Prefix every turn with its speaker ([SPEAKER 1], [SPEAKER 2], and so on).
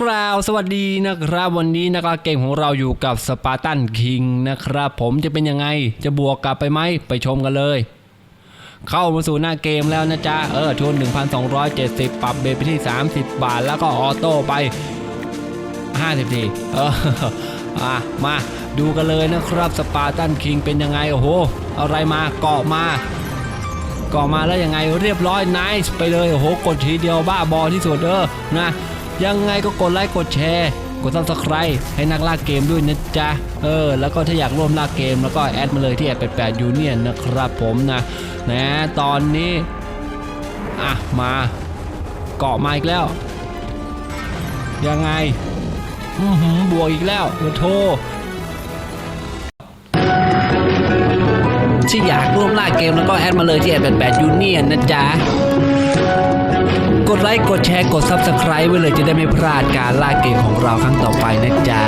[SPEAKER 1] กราวสวัสดีนะครับ วันนี้นักเกมของเราอยู่กับสปาร์ตันคิงนะครับ ผมจะเป็นยังไงจะบวกกลับไปไหมไปชมกันเลย เข้ามาสู่หน้าเกมแล้วนะจ๊ะ เออทุน1,270 ปรับเบสไปที่ 30 บาท แล้วก็ออโต้ไป50ทีเอออะมาดูกันเลยนะครับสปาร์ตันคิงเป็นยังไง โอ้โห อะไรมาเกาะมาก่อมาแล้วยังไงเรียบร้อยไน c e ไปเลยโอ้โหกดทีเดียวบ้าบอที่สุดเออนะ ยังไงก็กดไลค์กดแชร์กดซับสไครต์ให้นักล่าเกมด้วยนะจ๊ะ เออ แล้วก็ถ้าอยากร่วมล่าเกมแล้วก็แอดมาเลยที่แอด88ยูเนียนนะครับผมนะ นะ ตอนนี้ อะ มาเกาะมาอีกแล้ว ยังไง อือหือบวกอีกแล้วโทที่อยากร่วมล่าเกมแล้วก็แอดมาเลยที่แอด88ยูเนียนนะจ๊ะ กดไลค์กดแชร์กด Subscribe ไว้เลยจะได้ไม่พลาดการล่าเกมของเราครั้งต่อไปนะจ๊ะ